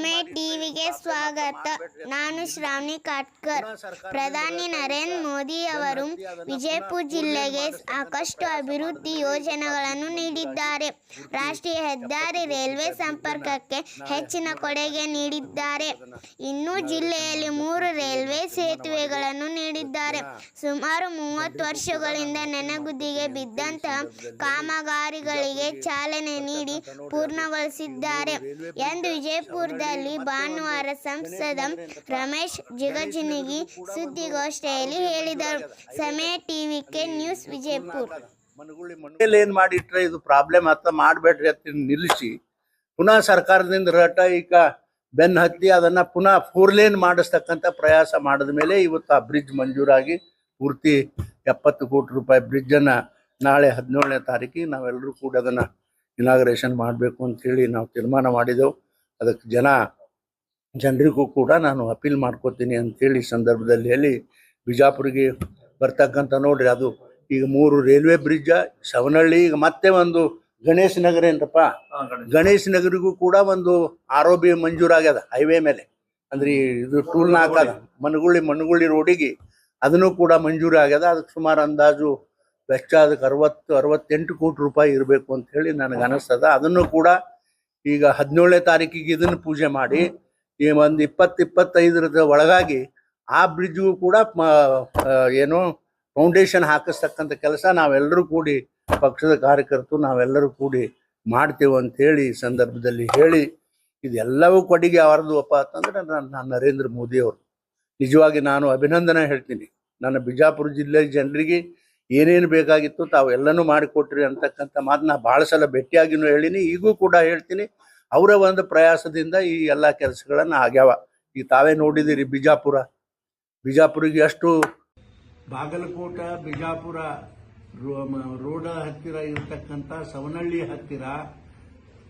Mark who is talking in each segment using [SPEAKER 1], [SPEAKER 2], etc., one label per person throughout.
[SPEAKER 1] ಸಮಯ ಟಿವಿಗೆ ಸ್ವಾಗತ. ನಾನು ಶ್ರಾವಣಿ ಕಾಟ್ಕರ್. ಪ್ರಧಾನಿ ನರೇಂದ್ರ ಮೋದಿ ಅವರು ವಿಜಯಪುರ ಜಿಲ್ಲೆಗೆ ಸಾಕಷ್ಟು ಅಭಿವೃದ್ಧಿ ಯೋಜನೆಗಳನ್ನು ನೀಡಿದ್ದಾರೆ. ರಾಷ್ಟ್ರೀಯ ಹೆದ್ದಾರಿ ರೈಲ್ವೆ ಸಂಪರ್ಕಕ್ಕೆ ಹೆಚ್ಚಿನ ಕೊಡುಗೆ ನೀಡಿದ್ದಾರೆ. ಇನ್ನು ಜಿಲ್ಲೆಯಲ್ಲಿ ಮೂರು ರೈಲ್ವೆ ಸೇತುವೆಗಳನ್ನು ನೀಡಿದ್ದಾರೆ. ಸುಮಾರು ಮೂವತ್ತು ವರ್ಷಗಳಿಂದ ನೆನೆಗುದಿಗೆ ಬಿದ್ದಂತಹ ಕಾಮಗಾರಿಗಳಿಗೆ ಚಾಲನೆ ನೀಡಿ ಪೂರ್ಣಗೊಳಿಸಿದ್ದಾರೆ ಎಂದು ವಿಜಯಪುರದಲ್ಲಿ ಭಾನುವಾರ ಸಂಸದ ರಮೇಶ್ ಜಿಗಜಿನಿಗಿ ಸುದ್ದಿಗೋಷ್ಠಿಯಲ್ಲಿ ಹೇಳಿದರು. ಸಮಯ ಟಿವಿಕೆ ನ್ಯೂಸ್ ವಿಜಯಪುರ.
[SPEAKER 2] ಏನ್ ಮಾಡಿಟ್ರೆ ಇದು ಪ್ರಾಬ್ಲಮ್ ಅಂತ ಮಾಡ್ಬೇಡ್ರಿ ಅಂತ ನಿಲ್ಲಿಸಿ. ಪುನಃ ಸರ್ಕಾರದಿಂದ ರಟ ಈಗ ಬೆನ್ ಹತ್ತಿ ಅದನ್ನ ಪುನಃ ಫೋರ್ ಲೇನ್ ಮಾಡಿಸ್ತಕ್ಕಂಥ ಪ್ರಯಾಸ ಮಾಡಿದ ಮೇಲೆ ಇವತ್ತು ಆ ಬ್ರಿಡ್ಜ್ ಮಂಜೂರಾಗಿ ಪೂರ್ತಿ ಎಪ್ಪತ್ತು ಕೋಟಿ ರೂಪಾಯಿ ಬ್ರಿಡ್ಜ್ ಅನ್ನ ನಾಳೆ ಹದಿನೇಳನೇ ತಾರೀಕಿಗೆ ನಾವೆಲ್ಲರೂ ಕೂಡ ಅದನ್ನ ಇನಾಗ್ರೇಷನ್ ಮಾಡಬೇಕು ಅಂತೇಳಿ ನಾವು ತೀರ್ಮಾನ ಮಾಡಿದೆವು. ಅದಕ್ಕೆ ಜನ, ಜನರಿಗೂ ಕೂಡ ನಾನು ಅಪೀಲ್ ಮಾಡ್ಕೋತೀನಿ ಅಂತೇಳಿ ಸಂದರ್ಭದಲ್ಲಿ ಹೇಳಿ ಬಿಜಾಪುರಿಗೆ ಬರ್ತಕ್ಕಂಥ ನೋಡ್ರಿ ಅದು ಈಗ ಮೂರು ರೈಲ್ವೆ ಬ್ರಿಡ್ಜ ಶವನಹಳ್ಳಿ ಈಗ ಮತ್ತೆ ಒಂದು ಗಣೇಶ್ ನಗರ ಏನ್ರಪ್ಪ? ಗಣೇಶ್ ನಗರಿಗೂ ಕೂಡ ಒಂದು ಆರೋಬಿ ಮಂಜೂರಾಗ್ಯದ ಹೈವೇ ಮೇಲೆ. ಅಂದ್ರೆ ಇದು ಟೂಲ್ ನಾಕದ ಮನಗುಳ್ಳಿ ಮನಗುಳ್ಳಿ ರೋಡಿಗೆ ಅದನ್ನು ಕೂಡ ಮಂಜೂರು ಆಗ್ಯದ. ಅದಕ್ಕೆ ಸುಮಾರು ಅಂದಾಜು ವೆಚ್ಚ ಅದಕ್ಕೆ ಅರವತ್ತು ಅರವತ್ತೆಂಟು ಕೋಟಿ ರೂಪಾಯಿ ಇರಬೇಕು ಅಂತ ಹೇಳಿ ನನಗೆ ಅನಿಸ್ತದ. ಅದನ್ನು ಕೂಡ ಈಗ ಹದಿನೇಳನೇ ತಾರೀಕಿಗೆ ಇದನ್ನು ಪೂಜೆ ಮಾಡಿ ಈ ಒಂದು ಇಪ್ಪತ್ತು ಇಪ್ಪತ್ತೈದರದ ಒಳಗಾಗಿ ಆ ಬ್ರಿಡ್ಜ್ಗೂ ಕೂಡ ಏನು ಫೌಂಡೇಶನ್ ಹಾಕಿಸ್ತಕ್ಕಂಥ ಕೆಲಸ ನಾವೆಲ್ಲರೂ ಕೂಡಿ ಪಕ್ಷದ ಕಾರ್ಯಕರ್ತರು ನಾವೆಲ್ಲರೂ ಕೂಡಿ ಮಾಡ್ತೇವೆ ಅಂತ ಹೇಳಿ ಈ ಸಂದರ್ಭದಲ್ಲಿ ಹೇಳಿ ಇದೆಲ್ಲವೂ ಕೊಡುಗೆ ಅವರದುವಪ್ಪ ಅಂತಂದ್ರೆ ನಾನು ನರೇಂದ್ರ ಮೋದಿ ಅವರು. ನಿಜವಾಗಿ ನಾನು ಅಭಿನಂದನೆ ಹೇಳ್ತೀನಿ. ನನ್ನ ಬಿಜಾಪುರ ಜಿಲ್ಲೆಯ ಜನರಿಗೆ ಏನೇನು ಬೇಕಾಗಿತ್ತು ತಾವು ಎಲ್ಲನೂ ಮಾಡಿಕೊಟ್ರಿ ಅಂತಕ್ಕಂಥ ಮಾತನ್ನ ಭಾಳ ಸಲ ಭೇಟಿಯಾಗಿನೂ ಹೇಳಿನಿ, ಈಗೂ ಕೂಡ ಹೇಳ್ತೀನಿ. ಅವರ ಒಂದು ಪ್ರಯಾಸದಿಂದ ಈ ಎಲ್ಲ ಕೆಲಸಗಳನ್ನು ಆಗ್ಯಾವ. ಈಗ ತಾವೇ ನೋಡಿದಿರಿ ಬಿಜಾಪುರ. ಬಿಜಾಪುರಿಗೆ ಅಷ್ಟು ಬಾಗಲಕೋಟ, ಬಿಜಾಪುರ ರೋಡ ಹತ್ತಿರ ಇರತಕ್ಕಂತ ಸವನಹಳ್ಳಿ ಹತ್ತಿರ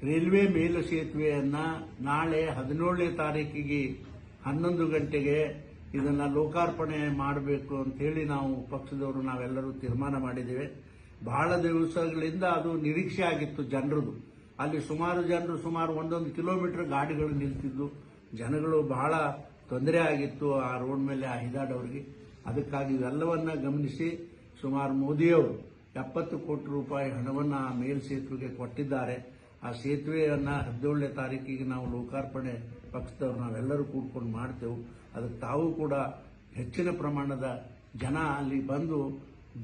[SPEAKER 2] ರೈಲ್ವೆ ಮೇಲು ಸೇತುವೆಯನ್ನ ನಾಳೆ ಹದಿನೇಳನೇ ತಾರೀಕಿಗೆ ಹನ್ನೊಂದು ಗಂಟೆಗೆ ಇದನ್ನ ಲೋಕಾರ್ಪಣೆ ಮಾಡಬೇಕು ಅಂತ ಹೇಳಿ ನಾವು ಪಕ್ಷದವರು ನಾವೆಲ್ಲರೂ ತೀರ್ಮಾನ ಮಾಡಿದ್ದೇವೆ. ಬಹಳ ದಿವಸಗಳಿಂದ ಅದು ನಿರೀಕ್ಷೆ ಆಗಿತ್ತು ಜನರದು. ಅಲ್ಲಿ ಸುಮಾರು ಜನರು ಸುಮಾರು ಒಂದೊಂದು ಕಿಲೋಮೀಟರ್ ಗಾಡಿಗಳು ನಿಲ್ತಿದ್ದು. ಜನಗಳು ಬಹಳ ತೊಂದರೆ ಆಗಿತ್ತು ಆ ರೋಡ್ ಮೇಲೆ ಆ ಹಿದಾಡವ್ರಿಗೆ ಅದಕ್ಕಾಗಿ ಇವೆಲ್ಲವನ್ನ ಗಮನಿಸಿ ಸುಮಾರು ಮೋದಿಯವರು ಎಪ್ಪತ್ತು ಕೋಟಿ ರೂಪಾಯಿ ಹಣವನ್ನು ಆ ಮೇಲ್ ಸೇತುವೆಗೆ ಕೊಟ್ಟಿದ್ದಾರೆ. ಆ ಸೇತುವೆಯನ್ನ ಹದಿನೇಳನೇ ತಾರೀಕಿಗೆ ನಾವು ಲೋಕಾರ್ಪಣೆ ಪಕ್ಷದವ್ರು ನಾವೆಲ್ಲರೂ ಕೂಡ್ಕೊಂಡು ಮಾಡ್ತೇವೆ. ಅದಕ್ಕೆ ತಾವು ಕೂಡ ಹೆಚ್ಚಿನ ಪ್ರಮಾಣದ ಜನ ಅಲ್ಲಿ ಬಂದು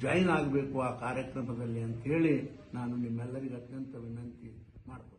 [SPEAKER 2] ಜಾಯಿನ್ ಆಗಬೇಕು ಆ ಕಾರ್ಯಕ್ರಮದಲ್ಲಿ ಅಂತ ಹೇಳಿ ನಾನು ನಿಮ್ಮೆಲ್ಲರಿಗೂ ಅತ್ಯಂತ ವಿನಂತಿ ಮಾಡ್ತೀನಿ